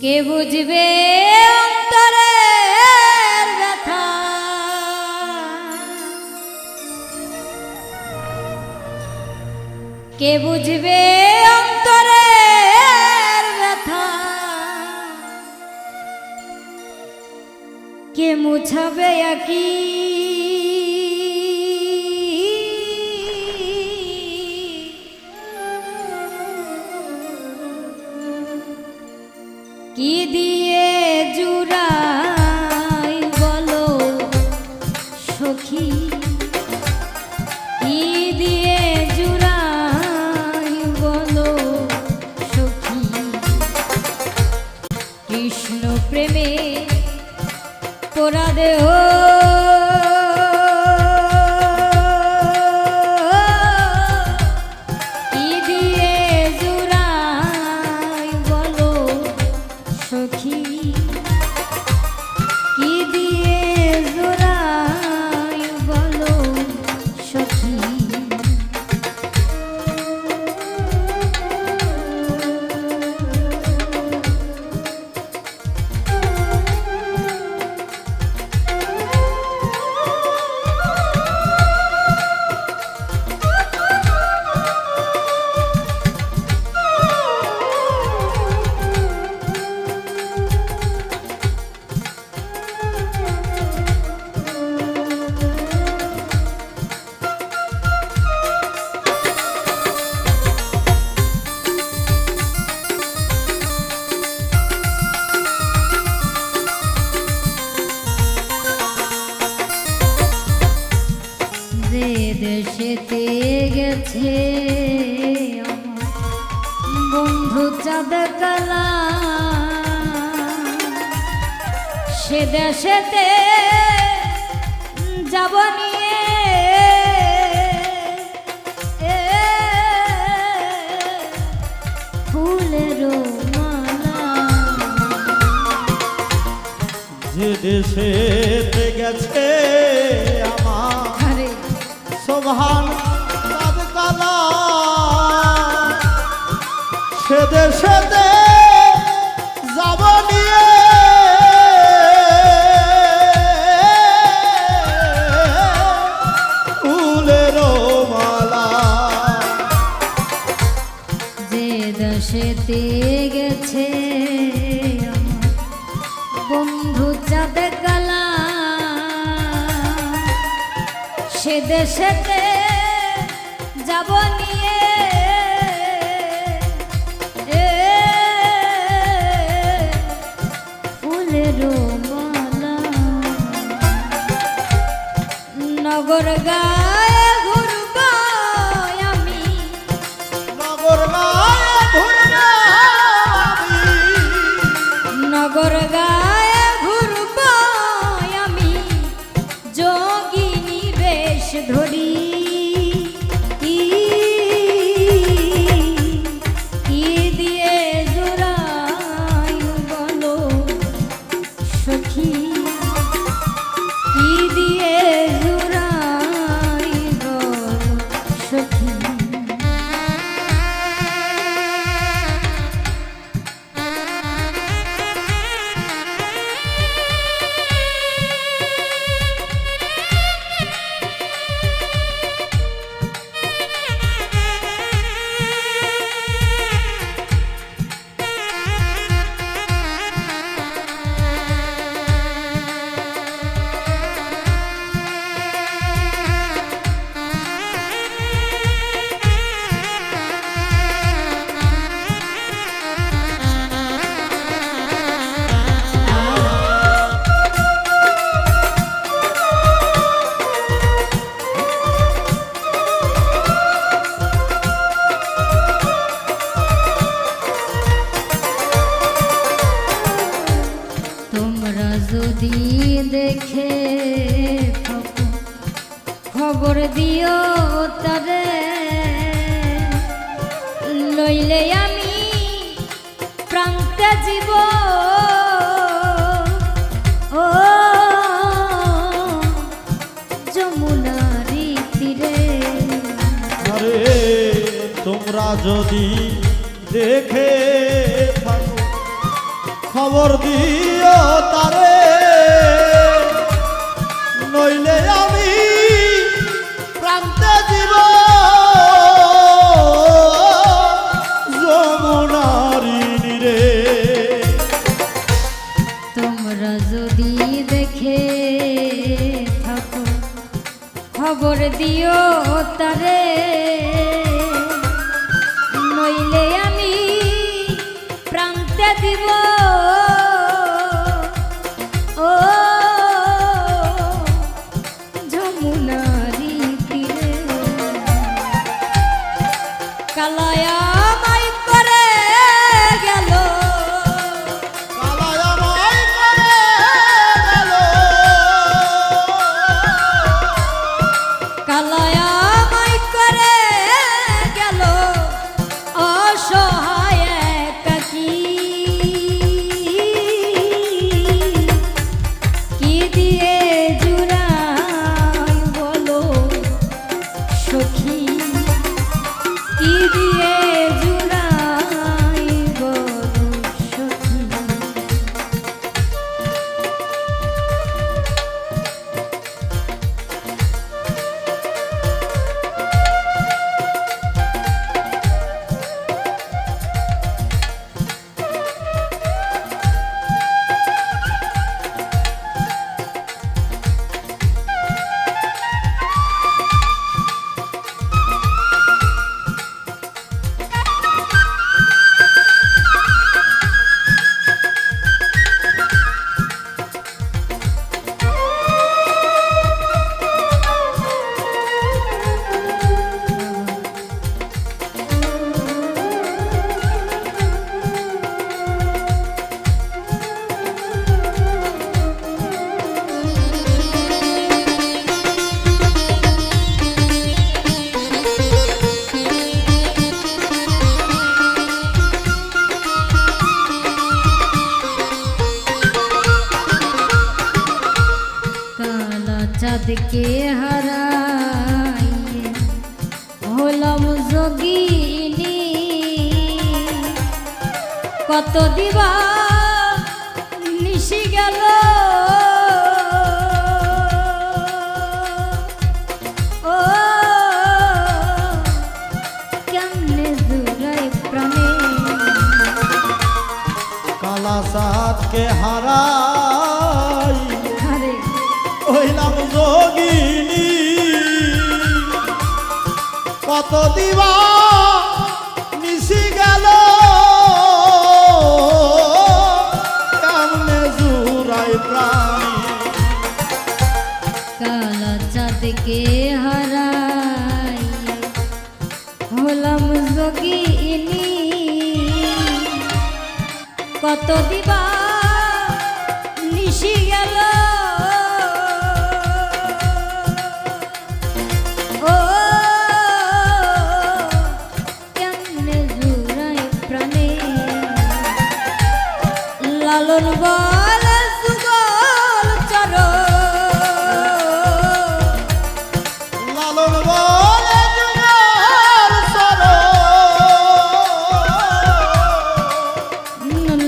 কে বুঝবে অন্তরের ব্যথা? কে বুঝবে অন্তরের ব্যথা? কে মুছাবে একই কৃষ্ণ প্রেমে পোড়া দেহ বন্ধু চাঁদ কালা সে দেশেতে যাব নিয়ে। মালা। যে দেশে গেছে আমার সোভান সে দেশে যাব নিয়ে। ফুলের মালা। যে দেশেতে গেছে সে দেশেতে যাব নিয়ে। orgánico. যদি দেখে খবর দিও তারে। লইলে আমি প্রান্তে জীব ও যমুনারি তীরে তোমরা যদি দেখে খবর দিও তারে। নইলে আমি প্রান্তে দিব। যমুনারিণী রে তোমরা যদি দেখে থাকো, খবর দিও তারে। কালায়া চাঁদকে হারাইয়ে হলাম যোগিনী। কত দিবা নিশি গেল। ও কেমনে জুড়াই যোগিনী। কত দিবা নিশি গেল। কেমনে জুড়াই প্রাণী। কালা চাঁদকে হারাই হলাম যোগিনী। কত দিবা নিশি গেল। লালন বল সুগল চর। লালন বলে।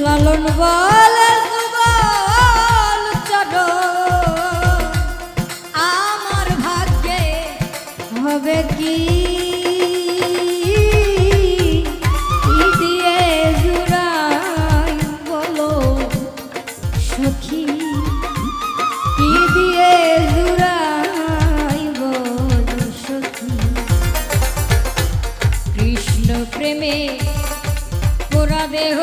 লালন বল সুগল চর। আমার ভাগ্যে হবে কি? প্রেমে পোড়া দেহ